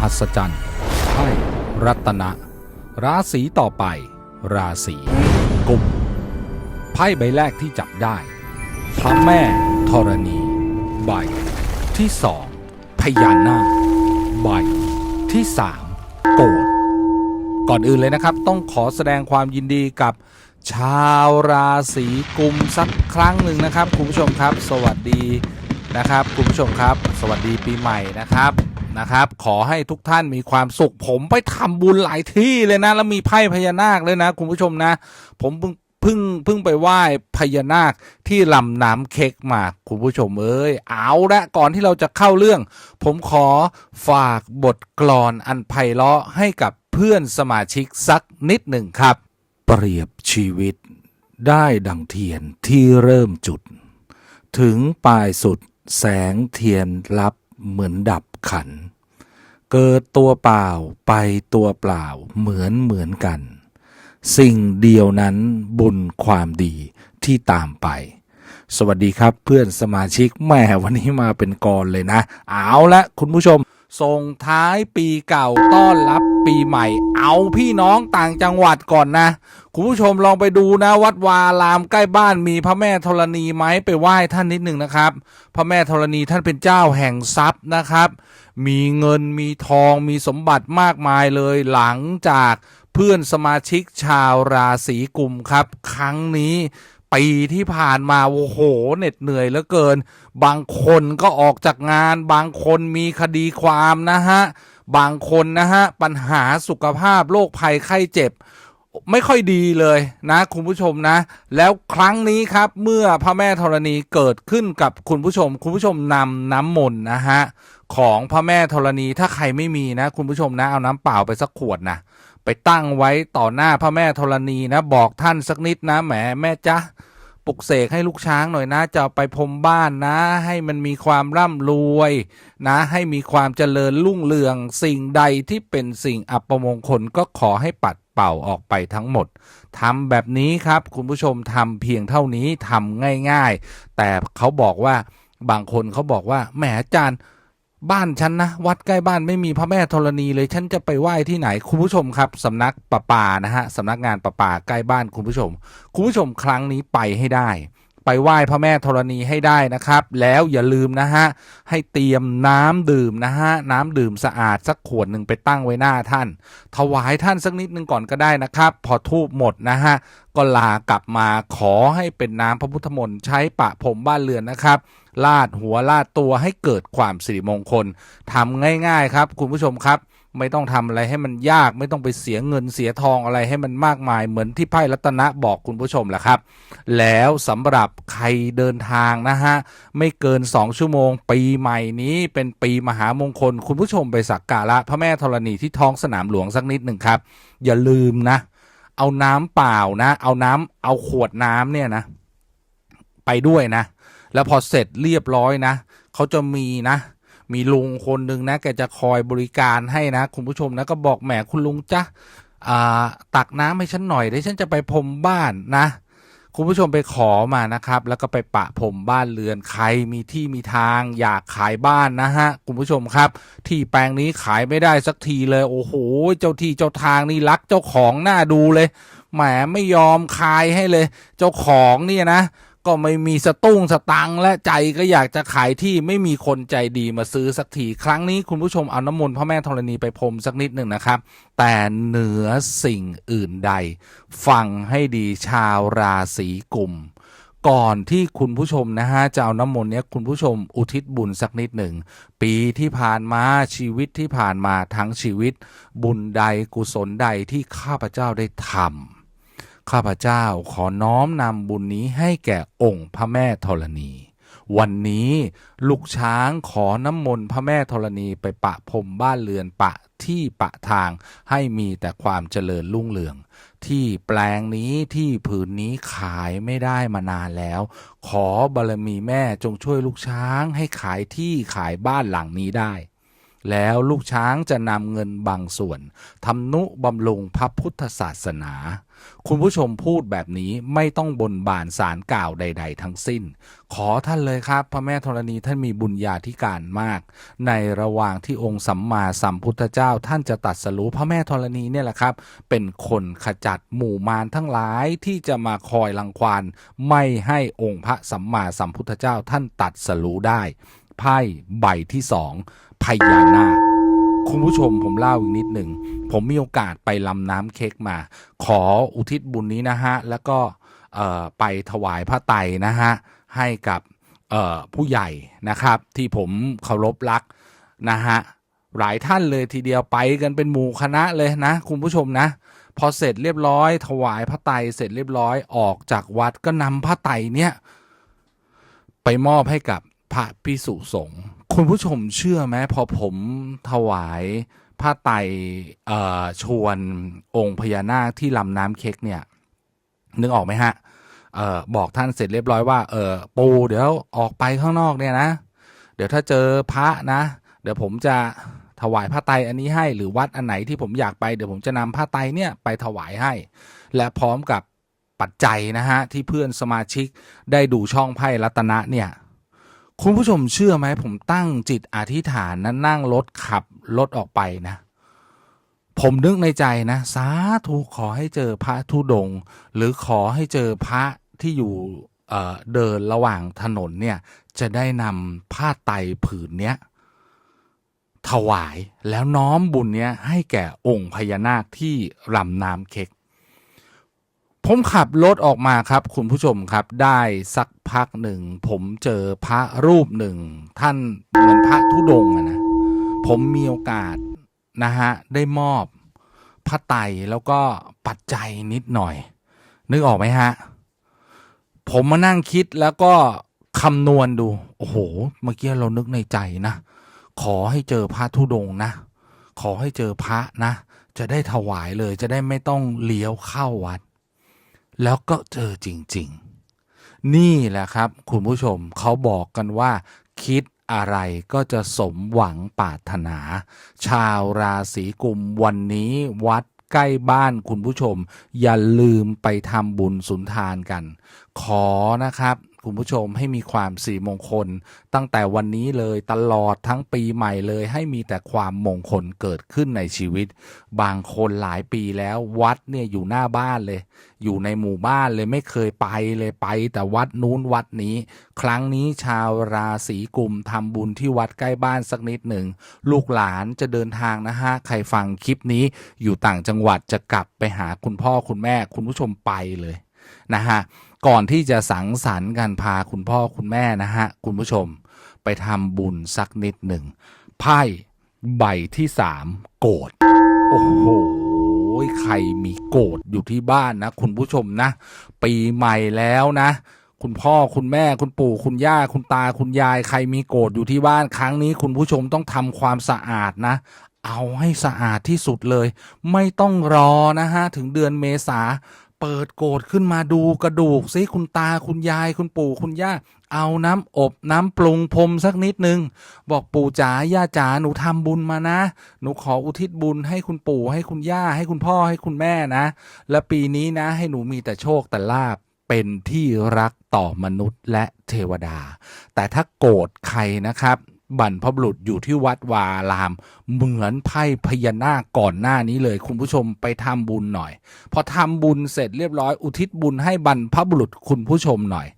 หัศจรรย์ไพ่รัตนะ ราศีต่อไป ราศีกุมไพ่ใบแรกที่จับได้พระแม่ธรณี ใบ ที่สองพญานาคใบ ที่สามโกดก่อนอื่นเลยนะครับ ต้องขอแสดงความยินดีกับชาวราศีกุมสักครั้งหนึ่งนะครับ คุณผู้ชมครับ สวัสดีนะครับ คุณผู้ชมครับ สวัสดีปีใหม่นะครับ นะครับ ขอให้ทุกท่านมีความสุข ผมไปทำบุญหลายที่เลยนะ แล้วมีไพ่พญานาคเลยนะ คุณผู้ชมนะ ผมเพิ่งเพิ่งเพิ่งไปไหว้พญานาคที่ลำน้ำเค้กมา คุณผู้ชมเอ้ยเอาละก่อนที่เราจะเข้าเรื่อง ผมขอฝากบทกลอนอันไพเราะให้กับเพื่อนสมาชิกสักนิดหนึ่งครับ เปรียบชีวิตได้ดังเทียนที่เริ่มจุด ถึงปลายสุดแสงเทียนลับเหมือนดับ ขัน เกิดตัวเปล่าไปตัวเปล่าเหมือนเหมือนกัน สิ่งเดียวนั้นบุญความดีที่ตามไป สวัสดีครับเพื่อนสมาชิกแม่วันนี้มาเป็นกรเลยนะ เอาละคุณผู้ชมส่งท้ายปีเก่าต้อนรับ ปีใหม่ เอาพี่น้องต่างจังหวัดก่อนนะ คุณผู้ชมลองไปดูนะ วัดวาลามใกล้บ้านมีพระแม่ธรณีไหมไปไหว้ท่านนิดหนึ่งนะครับ พระแม่ธรณีท่านเป็นเจ้าแห่งทรัพย์นะครับ มีเงินมีทองมีสมบัติมากมายเลยหลังจากเพื่อนสมาชิกชาวราศีกุมครับ ครั้งนี้ปีที่ผ่านมาโอ้โหเหน็ดเหนื่อยเหลือเกิน บางคนก็ออกจากงาน บางคนมีคดีความนะฮะ บางคนนะฮะ ปัญหาสุขภาพโรคภัยไข้เจ็บ ไม่ค่อยดีเลยนะ คุณผู้ชมนะ แล้วครั้งนี้ครับเมื่อพระแม่ธรณีเกิดขึ้นกับคุณผู้ชม คุณผู้ชมนำน้ำมนต์นะฮะของพระแม่ธรณีถ้าใครไม่มีนะ คุณผู้ชมนะเอาน้ำเปล่าไปสักขวดนะไปตั้งไว้ต่อหน้าพระแม่ธรณีนะ บอกท่านสักนิดนะแหมแม่จ๊ะ ปลุกเสกให้ลูกช้างหน่อยนะ จะเอาไปพรมบ้านนะ ให้มันมีความร่ำรวย นะ ให้มีความเจริญรุ่งเรือง สิ่งใดที่เป็นสิ่งอัปมงคลก็ขอให้ปัดเป่าออกไปทั้งหมดทำแบบนี้ครับ คุณผู้ชมทำเพียงเท่านี้ทำง่าย ๆ แต่เขาบอกว่าบางคนเขาบอกว่าแหมอาจารย์ บ้านฉันนะ วัดใกล้บ้านไม่มีพระแม่ธรณีเลยฉันจะไปไหว้ที่ไหนคุณผู้ชมครับสำนักประปานะฮะสำนักงานประปาใกล้บ้านคุณผู้ชม คุณผู้ชมครั้งนี้ไปให้ได้ ไปไหว้พระแม่ธรณีให้ได้นะครับ แล้วอย่าลืมนะฮะให้เตรียมน้ำดื่มนะฮะน้ำดื่มสะอาดสักขวดหนึ่งไปตั้งไว้หน้าท่าน ถวายท่านสักนิดหนึ่งก่อนก็ได้นะครับ พอทูบหมดนะฮะ ก็ลากลับมาขอให้เป็นน้ำพระพุทธมนต์ใช้ปะผมบ้านเรือนนะครับ ลาดหัวลาดตัวให้เกิดความสิริมงคลทำง่ายๆครับ คุณผู้ชมครับ ไม่ต้องทำอะไรให้มันยาก ไม่ต้องไปเสียเงินเสียทองอะไรให้มันมากมาย เหมือนที่ไพ่รัตนะบอกคุณผู้ชมแหละครับ แล้วสำหรับใครเดินทางนะฮะไม่เกิน 2 ชั่วโมง ปีใหม่นี้เป็นปีมหามงคล คุณผู้ชมไปสักการะพระแม่ธรณีที่ท้องสนามหลวงสักนิดหนึ่งครับ อย่าลืมนะ เอาน้ำเปล่านะ เอาน้ำเอาขวดน้ำเนี่ยนะ ไปด้วยนะ แล้วพอเสร็จเรียบร้อยนะเขาจะมีนะมีลุงคนหนึ่งนะแกจะคอยบริการให้นะ คุณผู้ชมนะก็บอกแหมคุณลุงจ้ะอ่าตักน้ำให้ฉันหน่อยเดี๋ยวฉันจะไปพรมบ้านนะ คุณผู้ชมไปขอมานะครับ แล้วก็ไปปะผมบ้านเรือนใครมีที่มีทาง อยากขายบ้านนะฮะคุณผู้ชมครับ ที่แปลงนี้ขายไม่ได้สักทีเลยโอ้โหเจ้าที่เจ้าทางนี่รักเจ้าของหน้าดูเลยแหมไม่ยอมขายให้เลย เจ้าของเนี่ยนะ ก็ไม่มีสตุ้งสตังและใจก็อยากจะขายที่ไม่มีคนใจดีมาซื้อสักที ครั้งนี้คุณผู้ชมเอาน้ำมนต์พระแม่ธรณีไปพรมสักนิดหนึ่งนะครับ แต่เหนือสิ่งอื่นใด ฟังให้ดีชาวราศีกุมก่อนที่คุณผู้ชมนะฮะจะเอาน้ำมนต์เนี้ยคุณผู้ชมอุทิศบุญสักนิดหนึ่ง ปีที่ผ่านมาชีวิตที่ผ่านมาทั้งชีวิต บุญใดกุศลใดที่ข้าพเจ้าได้ทำ ข้าพเจ้าขอน้อมนำบุญนี้ให้แก่องค์พระแม่ธรณี วันนี้ลูกช้างขอน้ำมนต์พระแม่ธรณีไปปะพรมบ้านเรือนปะที่ปะทางให้มีแต่ความเจริญรุ่งเรือง ที่แปลงนี้ที่ผืนนี้ขายไม่ได้มานานแล้ว ขอบารมีแม่จงช่วยลูกช้างให้ขายที่ขายบ้านหลังนี้ได้แล้วลูกช้างจะนำเงินบางส่วนทำนุบำรุงพระพุทธศาสนา คุณผู้ชมพูดแบบนี้ไม่ต้องบนบานสารกล่าวใด ๆ ทั้งสิ้น ขอท่านเลยครับ พระแม่ธรณีท่านมีบุญญาธิการมาก ในระหว่างที่องค์สัมมาสัมพุทธเจ้า ท่านจะตัดสรู้พระแม่ธรณีเนี่ยแหละครับ เป็นคนขจัดหมู่มารทั้งหลายที่จะมาคอยรังควานไม่ให้องค์พระสัมมาสัมพุทธเจ้าท่านตัดสรู้ได้ไพ่ใบที่สองพญานาค คุณผู้ชมผมเล่าอีกนิดหนึ่ง ผมมีโอกาสไปลำน้ำเค้กมา ขออุทิศบุญนี้นะฮะ แล้วก็ไปถวายพระไตรนะฮะ ให้กับผู้ใหญ่นะครับ ที่ผมเคารพรักนะฮะ หลายท่านเลยทีเดียวไปกันเป็นหมู่คณะเลยนะ คุณผู้ชมนะ พอเสร็จเรียบร้อย ถวายพระไตรเสร็จเรียบร้อยออกจากวัดก็นำพระไตรเนี่ยไปมอบให้กับพระพิสุสงฆ์ คุณผู้ชมเชื่อไหมพอผมถวายผ้าไตชวนองค์พญานาคที่ลำน้ำเค้กเนี่ย นึกออกไหมฮะออบอกท่านเสร็จเรียบร้อยว่าเออปูเดี๋ยวออกไปข้างนอกเนี่ยนะ เดี๋ยวถ้าเจอพระนะ เดี๋ยวผมจะถวายผ้าไตอันนี้ให้หรือวัดอันไหนที่ผมอยากไปเดี๋ยวผมจะนำผ้าไตเนี่ยไปถวายให้ และพร้อมกับปัจจัยนะฮะที่เพื่อนสมาชิกได้ดูช่องไพ่รัตนะเนี่ย คุณผู้ชมเชื่อไหมผมตั้งจิตอธิษฐานนั้นนั่งรถขับรถออกไปนะ ผมนึกในใจนะ สาธุขอให้เจอพระธุดง หรือขอให้เจอพระที่อยู่เดินระหว่างถนนเนี่ย จะได้นำผ้าไตรผืนเนี้ยถวายแล้วน้อมบุญเนี้ยให้แก่องค์พญานาคที่รำน้ำเค้ก ผมขับรถออกมาครับ คุณผู้ชมครับได้สักพักหนึ่ง ผมเจอพระรูปหนึ่ง ท่านเหมือนพระธุดงค์นะผมมีโอกาสนะฮะได้มอบพระไตรแล้วก็ปัจจัยนิดหน่อย นึกออกไหมฮะ ผมมานั่งคิดแล้วก็คำนวณดู โอ้โห เมื่อกี้เรานึกในใจนะ ขอให้เจอพระธุดงนะ ขอให้เจอพระนะ จะได้ถวายเลยจะได้ไม่ต้องเลี้ยวเข้าวัด แล้วก็เจอจริง ๆ นี่แหละครับ คุณผู้ชมเขาบอกกันว่า คิดอะไรก็จะสมหวังปรารถนา ชาวราศีกุมวันนี้วัดใกล้บ้านคุณผู้ชม อย่าลืมไปทำบุญสุนทานกัน ขอนะครับ คุณผู้ชมให้มีความสีมงคล ตั้งแต่วันนี้เลยตลอดทั้งปีใหม่เลย ให้มีแต่ความมงคลเกิดขึ้นในชีวิต บางคนหลายปีแล้ววัดเนี่ยอยู่หน้าบ้านเลย อยู่ในหมู่บ้านเลยไม่เคยไปเลยไป แต่วัดนู้นวัดนี้ ครั้งนี้ชาวราศีกุมทำบุญที่วัดใกล้บ้านสักนิดหนึ่งลูกหลานจะเดินทางนะฮะใครฟังคลิปนี้อยู่ต่างจังหวัดจะกลับไปหาคุณพ่อคุณแม่คุณผู้ชมไปเลยนะฮะ ก่อนที่จะสังสรรค์กันพาคุณพ่อคุณแม่นะฮะ คุณผู้ชมไปทำบุญสักนิดหนึ่งไพ่ใบที่สามโกรธโอ้โหใครมีโกรธอยู่ที่บ้านนะ คุณผู้ชมนะ ปีใหม่แล้วนะ คุณพ่อคุณแม่คุณปู่คุณย่าคุณตาคุณยาย ใครมีโกรธอยู่ที่บ้านครั้งนี้ คุณผู้ชมต้องทำความสะอาดนะเอาให้สะอาดที่สุดเลย ไม่ต้องรอนะฮะ ถึงเดือนเมษา เปิดโกรธขึ้นมาดูกระดูกซิคุณตาคุณยายคุณปู่คุณย่า เอาน้ำอบน้ำปรุงพรมสักนิดนึง บอกปู่จ๋าย่าจ๋าหนูทำบุญมานะ หนูขออุทิศบุญให้คุณปู่ให้คุณย่าให้คุณพ่อให้คุณแม่นะ และปีนี้นะ ให้หนูมีแต่โชคแต่ลาบเป็นที่รักต่อมนุษย์และเทวดา แต่ถ้าโกรธใครนะครับ บรรพบุรุษอยู่ที่วัดวาอาราม เหมือนไพ่พญานาคก่อนหน้านี้เลย คุณผู้ชมไปทำบุญหน่อย พอทำบุญเสร็จเรียบร้อยอุทิศบุญให้บรรพบุรุษคุณผู้ชมหน่อย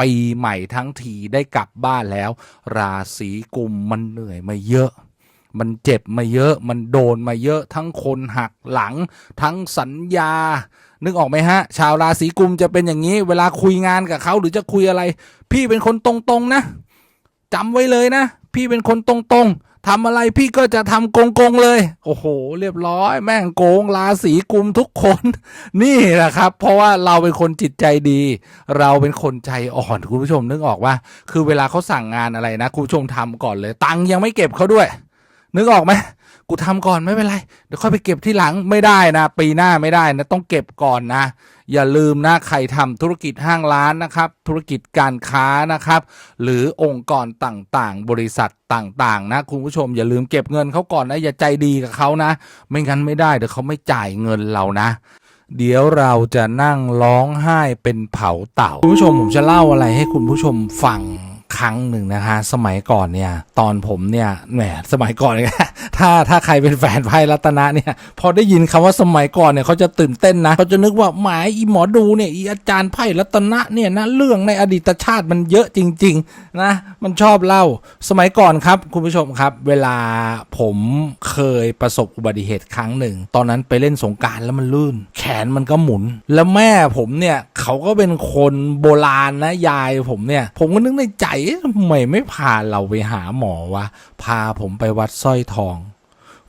ปีใหม่ทั้งทีได้กลับบ้านแล้ว ราศีกุมมันเหนื่อยมาเยอะ มันเจ็บมาเยอะ มันโดนมาเยอะ ทั้งคนหักหลัง ทั้งสัญญา นึกออกไหมฮะ ชาวราศีกุมจะเป็นอย่างนี้ เวลาคุยงานกับเขาหรือจะคุยอะไร พี่เป็นคนตรงๆนะจำไว้เลยนะ พี่เป็นคนตรงๆทำอะไรพี่ก็จะทำโกงๆเลย โอ้โห เรียบร้อย แม่งโกงราศีกุมทุกคน นี่แหละครับ เพราะว่าเราเป็นคนจิตใจดี เราเป็นคนใจอ่อนคุณผู้ชมนึกออกว่า คือเวลาเขาสั่งงานอะไรนะ คุณผู้ชมทำก่อนเลย ตังยังไม่เก็บเขาด้วย นึกออกไหม กูทำก่อนไม่เป็นไร เดี๋ยวค่อยไปเก็บที่หลังไม่ได้นะ ปีหน้าไม่ได้นะ ต้องเก็บก่อนนะ อย่าลืมนะใครทำธุรกิจห้างร้านนะครับ ธุรกิจการค้านะครับ หรือองค์กรต่างๆ บริษัทต่างๆ นะ คุณผู้ชมอย่าลืมเก็บเงินเขาก่อนนะ อย่าใจดีกับเขานะ ไม่งั้นไม่ได้เดี๋ยวเขาไม่จ่ายเงินเรานะเดี๋ยวเราจะนั่งร้องไห้เป็นเผาเต่า คุณผู้ชมผมจะเล่าอะไรให้คุณผู้ชมฟังครั้งหนึ่งนะคะ สมัยก่อนเนี่ย ตอนผมเนี่ยแหมสมัยก่อนเนี่ย ถ้าถ้าใครเป็นแฟนไพ่รัตนะเนี่ย พอได้ยินคำว่าสมัยก่อนเนี่ยเขาจะตื่นเต้นนะเขาจะนึกว่าหมายอีหมอดูเนี่ยอีอาจารย์ไพ่รัตนะเนี่ยนะเรื่องในอดีตชาติมันเยอะจริง ๆ นะ มันชอบเล่าสมัยก่อนครับ คุณผู้ชมครับ เวลาผมเคยประสบอุบัติเหตุครั้งหนึ่ง ตอนนั้นไปเล่นสงการแล้วมันลื่น แขนมันก็หมุน แล้วแม่ผมเนี่ยเขาก็เป็นคนโบราณนะยายผมเนี่ยผมก็นึกในใจทำไมไม่พาเราไปหาหมอวะพาผมไปวัดสร้อยทอง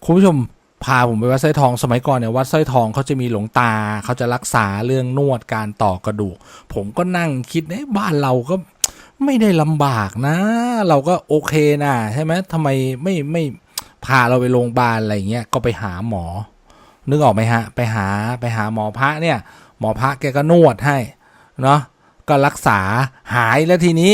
คุณผู้ชมพาผมไปวัดสร้อยทองสมัยก่อนเนี่ยวัดสร้อยทองเขาจะมีหลวงตาเขาจะรักษาเรื่องนวดการต่อกระดูก ผมก็นั่งคิดเอ๊ะบ้านเราก็ไม่ได้ลำบากนะ เราก็โอเคนะใช่ไหมทำไมไม่ไม่พาเราไปโรงพยาบาลอะไรเงี้ยก็ไปหาหมอ นึกออกไหมฮะ ไปหาไปหาหมอพระเนี่ย หมอพระแกก็นวดให้เนาะก็รักษาหายแล้วทีนี้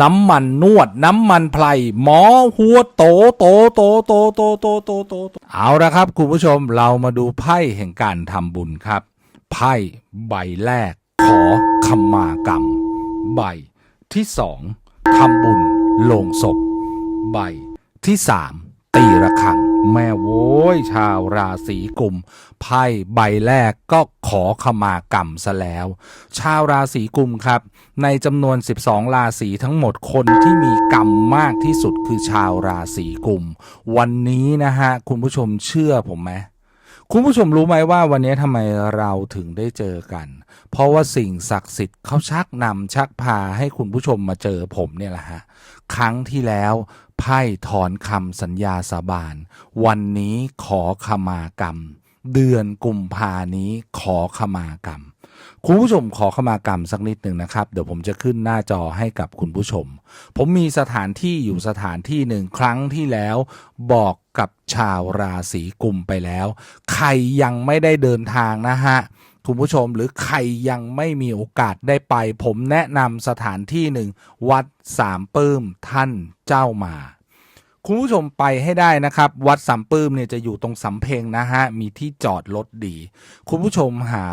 น้ำมันนวด น้ำมันไพรหมอหัวโตโตโตโตโตโตโตโตเอาละครับ คุณผู้ชมเรามาดูไพ่แห่งการทำบุญครับ ไพ่ใบแรก ขอขมากรรม ใบที่สองทำบุญโลงศพ ใบที่สาม ตีระฆัง แม่โว้ยชาวราศีกุมไพ่ใบแรกก็ขอขมากรรมซะแล้ว ชาวราศีกุมครับ ในจำนวน 12 ราศีทั้งหมดคนที่มีกรรมมากที่สุดคือชาวราศีกุม วันนี้นะฮะ คุณผู้ชมเชื่อผมไหม คุณผู้ชมรู้ไหมว่าวันนี้ทำไมเราถึงได้เจอกัน เพราะว่าสิ่งศักดิ์สิทธิ์เขาชักนำชักพาให้คุณผู้ชมมาเจอผมเนี่ยแหละฮะ ครั้งที่แล้วไพ่ถอนคำสัญญาสาบาน วันนี้ขอขมากรรม เดือนกุมภานี้ขอขมากรรม คุณผู้ชมขอขมากรรมสักนิดหนึ่งนะครับ เดี๋ยวผมจะขึ้นหน้าจอให้กับคุณผู้ชม ผมมีสถานที่อยู่สถานที่หนึ่งครั้งที่แล้วบอกกับชาวราศีกุมไปแล้ว ใครยังไม่ได้เดินทางนะฮะคุณผู้ชมหรือใครยังไม่มีโอกาสได้ไป ผมแนะนำสถานที่หนึ่งวัดสามปื้มท่านเจ้ามา คุณผู้ชมไปให้ได้นะครับ วัดสามปื้มเนี่ยจะอยู่ตรงสำเพ็งนะฮะ มีที่จอดรถดี คุณผู้ชมหา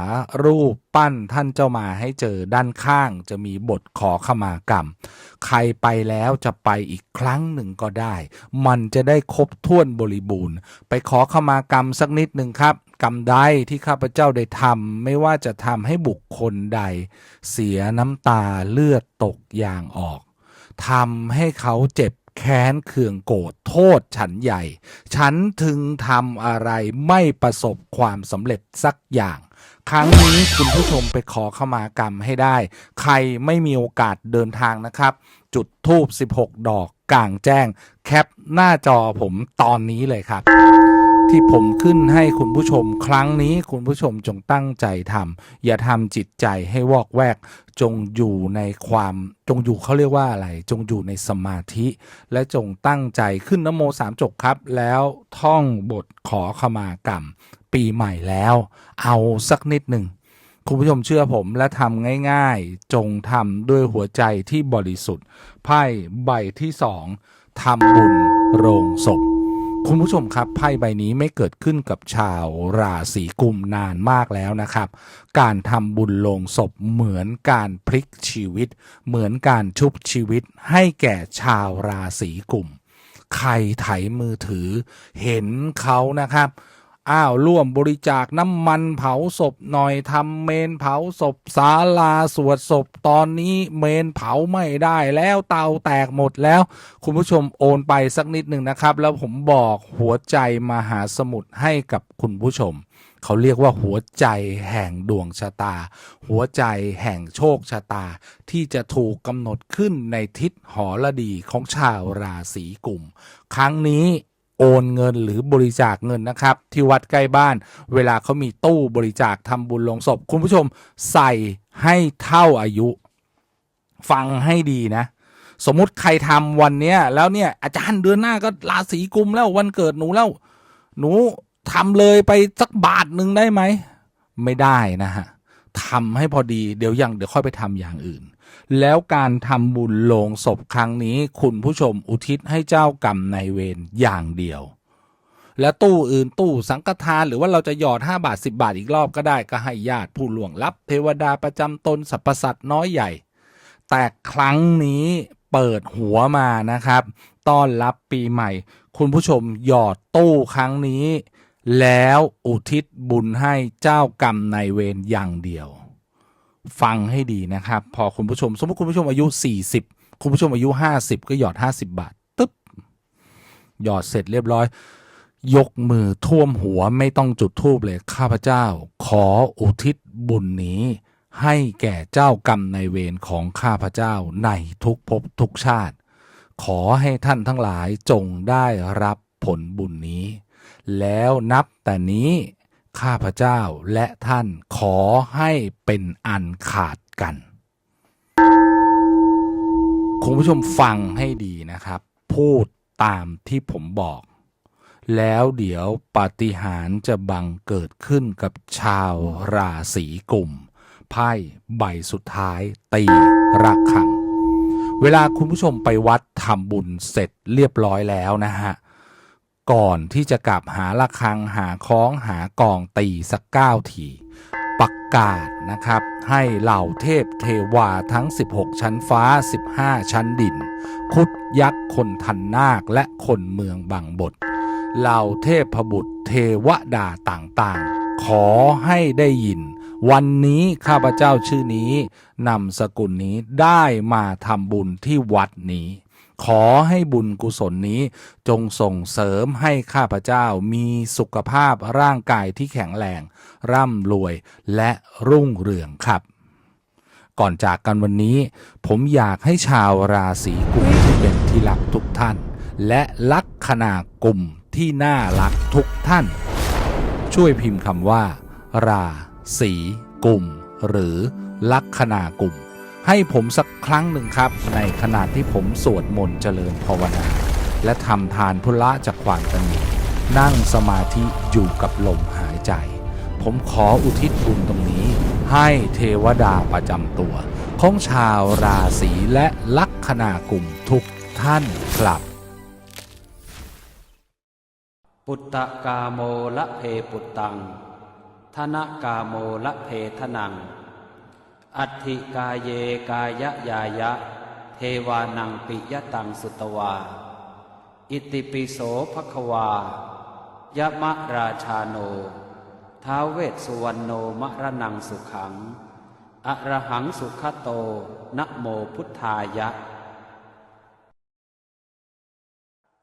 รูปปั้นท่านเจ้ามาให้เจอด้านข้าง จะมีบทขอขมากรรม ใครไปแล้วจะไปอีกครั้งหนึ่งก็ได้ มันจะได้ครบถ้วนบริบูรณ์ ไปขอขมากรรมสักนิดหนึ่งครับกรรมใดที่ข้าพเจ้าได้ทำไม่ว่าจะทำให้บุคคลใด เสียน้ำตาเลือดตกยางออกทำให้เขาเจ็บ แค้นเคืองโกรธโทษฉันใหญ่ ฉันถึงทำอะไรไม่ประสบความสำเร็จสักอย่าง ครั้งนี้คุณผู้ชมไปขอเข้ามากรรมให้ได้ ใครไม่มีโอกาสเดินทางนะครับ จุดทูบ16 ดอกกลางแจ้ง แคปหน้าจอผมตอนนี้เลยครับ ที่ผมขึ้นให้คุณผู้ชมครั้งนี้คุณผู้ชมจงตั้งใจทำอย่าทำจิตใจให้วอกแวก จงอยู่ในความจงอยู่เขาเรียกว่าอะไร จงอยู่ในสมาธิ และจงตั้งใจขึ้นนโมสามจบครับ แล้วท่องบทขอขมากรรม ปีใหม่แล้ว เอาสักนิดหนึ่งคุณผู้ชมเชื่อผมและทำง่ายๆ จงทำด้วยหัวใจที่บริสุทธิ์ไพ่ใบที่สองทำบุญโรงศพ คุณผู้ชมครับไพ่ใบนี้ไม่เกิดขึ้นกับชาวราศีกุมนานมากแล้วนะครับ การทำบุญลงศพเหมือนการพลิกชีวิต เหมือนการชุบชีวิตให้แก่ชาวราศีกุม ใครไถมือถือเห็นเขานะครับ อ้าวร่วมบริจาคน้ำมันเผาศพหน่อยทำเมนเผาศพศาลาสวดศพตอนนี้เมนเผาไม่ได้แล้วเตาแตกหมดแล้ว คุณผู้ชมโอนไปสักนิดหนึ่งนะครับ แล้วผมบอกหัวใจมหาสมุทรให้กับคุณผู้ชม เขาเรียกว่าหัวใจแห่งดวงชะตา หัวใจแห่งโชคชะตา ที่จะถูกกำหนดขึ้นในทิศหอระดีของชาวราศีกุม ครั้งนี้ โอนเงินหรือบริจาคเงินนะครับ ที่วัดใกล้บ้าน เวลาเขามีตู้บริจาคทำบุญลงศพ คุณผู้ชมใส่ให้เท่าอายุ ฟังให้ดีนะ สมมุติใครทำวันเนี้ยแล้วเนี่ยอาจารย์เดือนหน้าก็ราศีกุมแล้ววันเกิดหนูแล้ว หนูทำเลยไปสักบาทหนึ่งได้ไหม ไม่ได้นะฮะทำให้พอดีเดี๋ยวยังเดี๋ยวค่อยไปทำอย่างอื่น แล้วการทำบุญโลงศพครั้งนี้ คุณผู้ชมอุทิศให้เจ้ากรรมนายเวรอย่างเดียว และตู้อื่นตู้สังฆทานหรือว่าเราจะหยอด 5 บาท 10 บาทอีกรอบก็ได้ก็ให้ญาติผู้หลวงลับ เทวดาประจำตนสรรพสัตว์น้อยใหญ่ แต่ครั้งนี้เปิดหัวมานะครับ ต้อนรับปีใหม่ คุณผู้ชมหยอดตู้ครั้งนี้ แล้วอุทิศบุญให้เจ้ากรรมนายเวรอย่างเดียว ฟังให้ดีนะครับ พอคุณผู้ชม สมมติคุณผู้ชมอายุ 40 คุณผู้ชมอายุ 50 ก็หยอด 50 บาทตึ๊บหยอดเสร็จเรียบร้อย ยกมือท่วมหัวไม่ต้องจุดธูปเลยข้าพเจ้า ขออุทิศบุญนี้ ให้แก่เจ้ากรรมในเวรของข้าพเจ้าในทุกภพทุกชาติ ขอให้ท่านทั้งหลายจงได้รับผลบุญนี้ แล้วนับแต่นี้ ข้าพเจ้าและท่านขอให้เป็นอันขาดกันคุณผู้ชมฟังให้ดีนะครับ พูดตามที่ผมบอก แล้วเดี๋ยวปาฏิหาริย์จะบังเกิดขึ้นกับชาวราศีกุมไพ่ใบสุดท้ายตีระฆัง เวลาคุณผู้ชมไปวัดทำบุญเสร็จเรียบร้อยแล้วนะฮะ ก่อนที่จะกลับหาระฆังหาคล้องหากองตีสักเก้าทีประกาศนะครับ ให้เหล่าเทพเทวาทั้ง 16 ชั้นฟ้า 15 ชั้นดิน คุดยักษ์คนทันนาคและคนเมืองบางบทเหล่าเทพบุตรเทวดาต่างๆ ขอให้ได้ยิน วันนี้ข้าพเจ้าชื่อนี้นำสกุลนี้ได้มาทำบุญที่วัดนี้ ขอให้บุญกุศลนี้จงส่งเสริมให้ข้าพเจ้ามีสุขภาพร่างกายที่แข็งแรง ร่ำรวยและรุ่งเรืองครับ ก่อนจากกันวันนี้ ผมอยากให้ชาวราศีกุมที่เป็นที่รักทุกท่าน และลัคนากุมที่น่ารักทุกท่าน ช่วยพิมพ์คำว่า ราศีกุมหรือลัคนากุม ให้ผมสักครั้งหนึ่งครับ ในขณะที่ผมสวดมนต์เจริญภาวนา และทำทานพุละจากความตนีนั่งสมาธิอยู่กับลมหายใจ ผมขออุทิศบุญตรงนี้ ให้เทวดาประจำตัว ของชาวราศีและลัคนากุมทุกท่านครับ ปุตตะกาโมละเพปุตตัง ธนกาโมละเพทนัง อัติกาเยกายะยายะ เทวานังปิยตังสุตวา อิติปิโสภควายะมะราชาโน ท้าเวสสุวรรณโนมะระนังสุขัง อระหังสุขโตนะโมพุทธายะ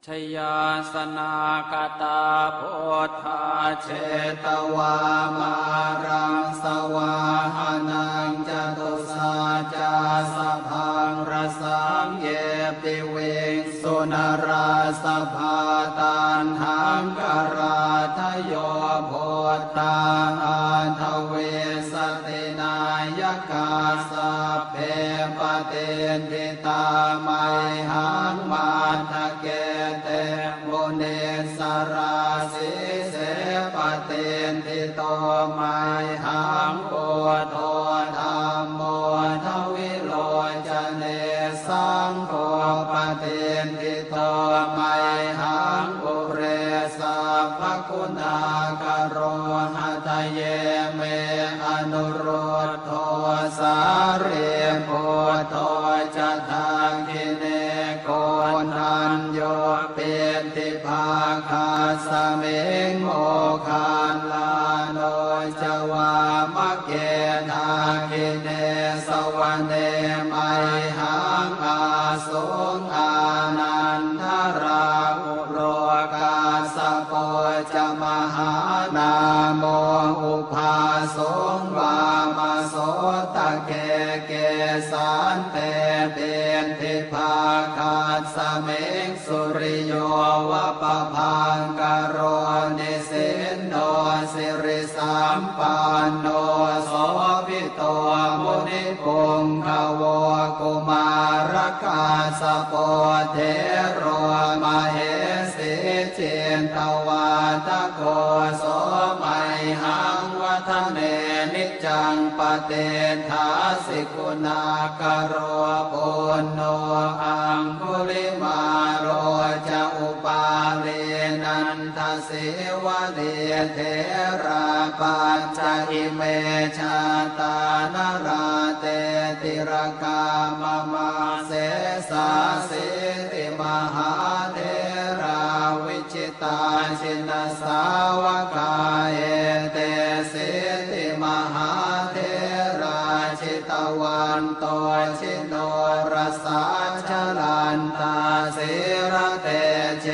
ชยาสนากตาโพธาเชตวามารังสวาหานังจตุสาจาสพังรสังเยปิเวงสุนราสภาตันหังกราทโยโพตาอันทเวสตินายกาสเพปเตนทิตาไมหา เกสานเตเป็นทิภาคาสเมงสุริโยวะปะพังกโรนิสินโนสิริสัมปันโนโสภิโตมุนิพงขวกุมารกาสโปเทโร เตทาสิกุณากโรปุณโนอังคุลิมาโรจะอุปาเลนันทสิวะเดเทราปัญจอิเมชาตานราเตติรกามมาเสสาสิติมหาเทราวิจิตาชินสาวกาเชิโนรสาชลันตาสิระเตเจ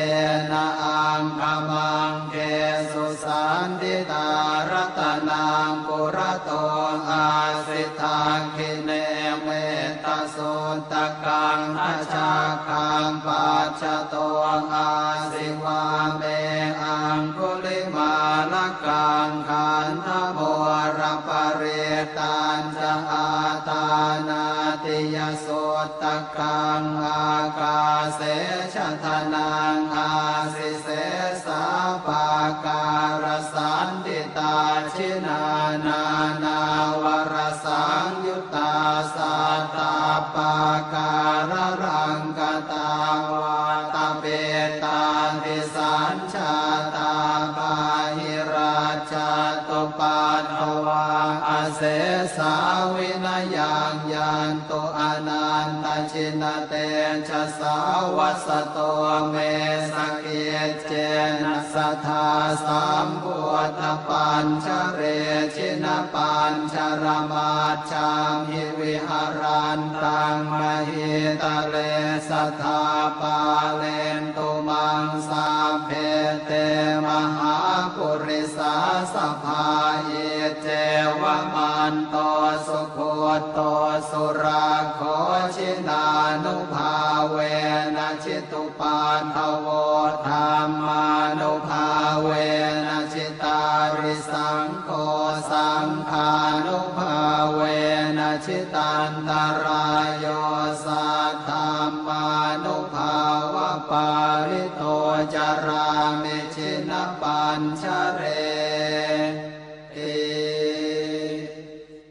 นะอังคมังเกสุสันติตารัตนังปุระโตอาสิทาคิเนเมตตาสุตะกังอาชาคังปัจจโตอาสิวาเม ติยสุตตะกังอากาเสชะทนังอาสิเส สัทาสัมพุทธปัญชเรชินปัญชรมาชามหิวิหารันตังมหิตะเลสัทาปาเลนตุมังสาเพเตมหาปุริสาสภาเยเจวมันโตสุโคตโตสุราโคชินานุภาเวนะชิตุปานทโว ตันตรายโยสั